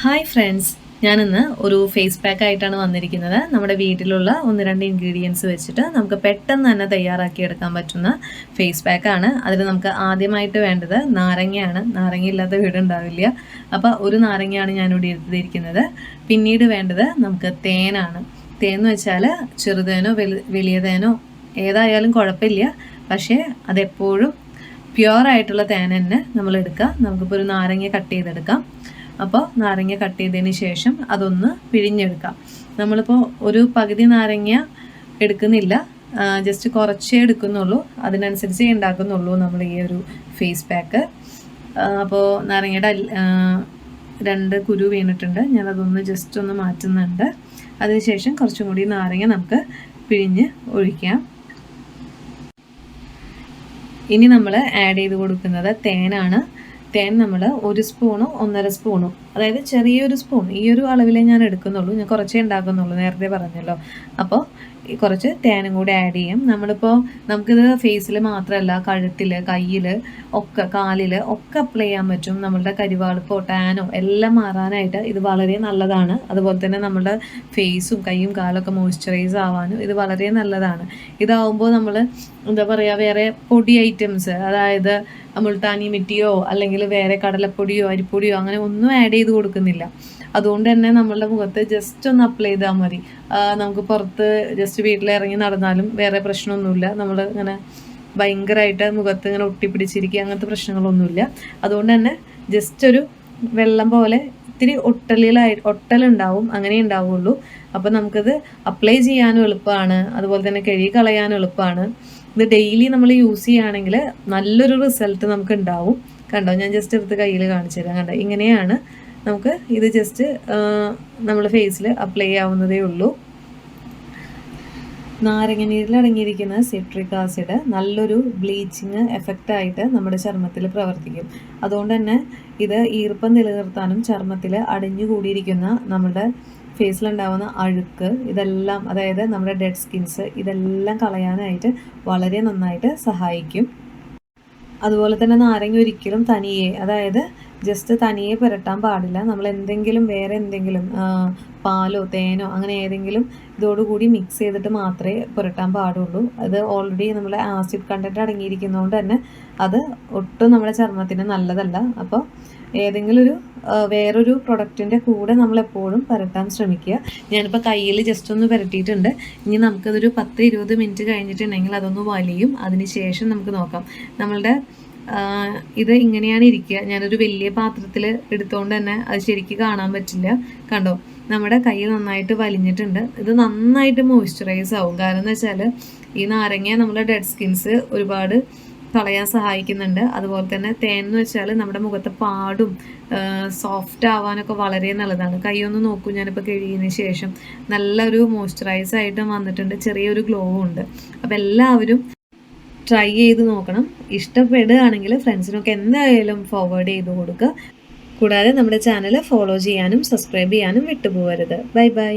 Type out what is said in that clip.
Hi friends ഞാനിന്ന് ഒരു face pack ആയിട്ടാണ് വന്നിരിക്കുന്നത്. നമ്മുടെ വീട്ടിലുള്ള ഒന്ന് രണ്ട് ഇൻഗ്രീഡിയൻസ് വെച്ചിട്ട് നമുക്ക് പെട്ടെന്ന് തന്നെ തയ്യാറാക്കി എടുക്കാൻ പറ്റുന്ന ഫേസ് പാക്കാണ് അതിൽ നമുക്ക് ആദ്യമായിട്ട് വേണ്ടത് നാരങ്ങയാണ്. നാരങ്ങ ഇല്ലാത്ത വീടുണ്ടാവില്ല. അപ്പോൾ ഒരു നാരങ്ങയാണ് ഞാനിവിടെ എടുത്തിരിക്കുന്നത്. പിന്നീട് വേണ്ടത് നമുക്ക് തേനാണ്. തേൻ എന്ന് വെച്ചാൽ ചെറുതേനോ വലി വലിയ തേനോ ഏതായാലും കുഴപ്പമില്ല. പക്ഷേ അതെപ്പോഴും പ്യുവർ ആയിട്ടുള്ള തേൻ തന്നെ നമ്മൾ എടുക്കുക നമുക്കിപ്പോൾ ഒരു നാരങ്ങ കട്ട് ചെയ്തെടുക്കാം. അപ്പോൾ നാരങ്ങ കട്ട് ചെയ്തതിന് ശേഷം അതൊന്ന് പിഴിഞ്ഞെടുക്കാം. നമ്മളിപ്പോൾ ഒരു പകുതി നാരങ്ങ എടുക്കുന്നില്ല. ജസ്റ്റ് കുറച്ചേ എടുക്കുന്നുള്ളൂ. അതിനനുസരിച്ച് ഉണ്ടാക്കുന്നുള്ളൂ നമ്മൾ ഈ ഒരു ഫേസ് പാക്ക് അപ്പോൾ നാരങ്ങയുടെ രണ്ട് കുരു വീണിട്ടുണ്ട്. ഞാനതൊന്ന് ജസ്റ്റ് ഒന്ന് മാറ്റുന്നുണ്ട്. അതിനുശേഷം കുറച്ചും കൂടി നാരങ്ങ നമുക്ക് പിഴിഞ്ഞ് ഒഴിക്കാം. ഇനി നമ്മൾ ആഡ് ചെയ്ത് കൊടുക്കുന്നത് തേനാണ്. തേൻ നമ്മൾ ഒരു സ്പൂണോ ഒന്നര സ്പൂണോ അതായത് ചെറിയൊരു സ്പൂൺ ഈ ഒരു അളവിലേ ഞാൻ എടുക്കുന്നുള്ളൂ ഞാൻ കുറച്ചേ ഉണ്ടാക്കുന്നുള്ളൂ നേരത്തെ പറഞ്ഞല്ലോ. അപ്പോൾ കുറച്ച് തേനും കൂടി ആഡ് ചെയ്യും. നമ്മളിപ്പോൾ നമുക്കിത് ഫേസിൽ മാത്രമല്ല കഴുത്തിൽ കയ്യിൽ ഒക്കെ കാലിൽ ഒക്കെ അപ്ലൈ ചെയ്യാൻ പറ്റും. നമ്മളുടെ കരിവാളിപ്പോ ടാനോ എല്ലാം മാറാനായിട്ട് ഇത് വളരെ നല്ലതാണ്. അതുപോലെ തന്നെ നമ്മുടെ ഫേസും കൈയും കാലൊക്കെ മോയ്സ്ചറൈസ് ആവാനും ഇത് വളരെ നല്ലതാണ്. ഇതാവുമ്പോൾ നമ്മൾ എന്താ പറയുക വേറെ പൊടി ഐറ്റംസ് അതായത് മുൾട്ടാനി മിറ്റിയോ അല്ലെങ്കിൽ വേറെ കടലപ്പൊടിയോ അരിപ്പൊടിയോ അങ്ങനെ ഒന്നും ആഡ് ചെയ്ത് കൊടുക്കുന്നില്ല. അതുകൊണ്ട് തന്നെ നമ്മളുടെ മുഖത്ത് ജസ്റ്റ് ഒന്ന് അപ്ലൈ ചെയ്താൽ മതി. നമുക്ക് പുറത്ത് ജസ്റ്റ് വീട്ടിൽ ഇറങ്ങി നടന്നാലും വേറെ പ്രശ്നമൊന്നുമില്ല. നമ്മൾ ഇങ്ങനെ ഭയങ്കരമായിട്ട് മുഖത്ത് ഇങ്ങനെ ഒട്ടിപ്പിടിച്ചിരിക്കുക അങ്ങനത്തെ പ്രശ്നങ്ങളൊന്നുമില്ല. അതുകൊണ്ട് തന്നെ ജസ്റ്റ് ഒരു വെള്ളം പോലെ ഇത്തിരി ഒട്ടലിലായി ഒട്ടലുണ്ടാവും അങ്ങനെ ഉണ്ടാവുള്ളൂ. അപ്പോൾ നമുക്കത് അപ്ലൈ ചെയ്യാനും എളുപ്പമാണ്. അതുപോലെ തന്നെ കഴുകി കളയാനും എളുപ്പമാണ്. ഇത് ഡെയിലി നമ്മൾ യൂസ് ചെയ്യുകയാണെങ്കിൽ നല്ലൊരു റിസൾട്ട് നമുക്ക് ഉണ്ടാവും. കണ്ടോ? ഞാൻ ജസ്റ്റ് എടുത്ത് കയ്യിൽ കാണിച്ചു തരാം. കണ്ടോ? ഇങ്ങനെയാണ് നമുക്ക് ഇത് ജസ്റ്റ് നമ്മൾ ഫേസിൽ അപ്ലൈ ചെയ്യാവുന്നതേ ഉള്ളൂ. നാരങ്ങ നീരിൽ അടങ്ങിയിരിക്കുന്ന സിട്രിക് ആസിഡ് നല്ലൊരു ബ്ലീച്ചിങ് എഫക്റ്റ് ആയിട്ട് നമ്മുടെ ചർമ്മത്തിൽ പ്രവർത്തിക്കും. അതുകൊണ്ട് തന്നെ ഇത് ഈർപ്പം നിലനിർത്താനും ചർമ്മത്തിൽ അടിഞ്ഞുകൂടിയിരിക്കുന്ന നമ്മുടെ ഫേസിലുണ്ടാവുന്ന അഴുക്ക് ഇതെല്ലാം അതായത് നമ്മുടെ ഡെഡ് സ്കിൻസ് ഇതെല്ലാം കളയാനായിട്ട് വളരെ നന്നായിട്ട് സഹായിക്കും. അതുപോലെ തന്നെ നാരങ്ങ ഒരിക്കലും തനിയെ അതായത് ജസ്റ്റ് തനിയെ പുരട്ടാൻ പാടില്ല. നമ്മൾ എന്തെങ്കിലും വേറെ എന്തെങ്കിലും പാലോ തേനോ അങ്ങനെ ഏതെങ്കിലും ഇതോടുകൂടി മിക്സ് ചെയ്തിട്ട് മാത്രമേ പുരട്ടാൻ പാടുള്ളൂ. അത് ഓൾറെഡി നമ്മുടെ ആസിഡ് കണ്ടന്റ് അടങ്ങിയിരിക്കുന്നതുകൊണ്ട് തന്നെ അത് ഒട്ടും നമ്മുടെ ചർമ്മത്തിന് നല്ലതല്ല. അപ്പോൾ ഏതെങ്കിലും ഒരു വേറൊരു പ്രൊഡക്റ്റിന്റെ കൂടെ നമ്മളെപ്പോഴും പുരട്ടാൻ ശ്രമിക്കുക. ഞാനിപ്പോൾ കയ്യിൽ ജസ്റ്റ് ഒന്ന് പുരട്ടിയിട്ടുണ്ട്. ഇനി നമുക്കതൊരു പത്ത് ഇരുപത് മിനിറ്റ് കഴിഞ്ഞിട്ടുണ്ടെങ്കിൽ അതൊന്ന് വലിയും. അതിന് ശേഷം നമുക്ക് നോക്കാം. നമ്മളുടെ ഇത് ഇങ്ങനെയാണ് ഇരിക്കുക. ഞാനൊരു വലിയ പാത്രത്തിൽ എടുത്തുകൊണ്ട് തന്നെ അത് ശരിക്ക് കാണാൻ പറ്റില്ല. കണ്ടോ? നമ്മുടെ കൈ നന്നായിട്ട് വലിഞ്ഞിട്ടുണ്ട്. ഇത് നന്നായിട്ട് മോയ്സ്ചറൈസ് ആവും. കാരണം എന്ന് വെച്ചാൽ ഈ നാരങ്ങ നമ്മുടെ ഡെഡ് സ്കിൻസ് ഒരുപാട് കളയാൻ സഹായിക്കുന്നുണ്ട്. അതുപോലെ തന്നെ തേൻ എന്ന് വെച്ചാൽ നമ്മുടെ മുഖത്തെ പാടും സോഫ്റ്റ് ആവാനൊക്കെ വളരെ നല്ലതാണ്. കൈ ഒന്ന് നോക്കൂ. ഞാനിപ്പോൾ കഴിയുന്നതിന് ശേഷം നല്ലൊരു മോയ്സ്ചറൈസ് ആയിട്ടും വന്നിട്ടുണ്ട്. ചെറിയൊരു ഗ്ലോവും ഉണ്ട്. അപ്പോൾ എല്ലാവരും ട്രൈ ചെയ്ത് നോക്കണം. ഇഷ്ടപ്പെടുകയാണെങ്കിൽ ഫ്രണ്ട്സിനൊക്കെ എന്തായാലും ഫോർവേഡ് ചെയ്ത് കൊടുക്കുക. കൂടാതെ നമ്മുടെ ചാനൽ ഫോളോ ചെയ്യാനും സബ്സ്ക്രൈബ് ചെയ്യാനും വിട്ടുപോകരുത്. Bye bye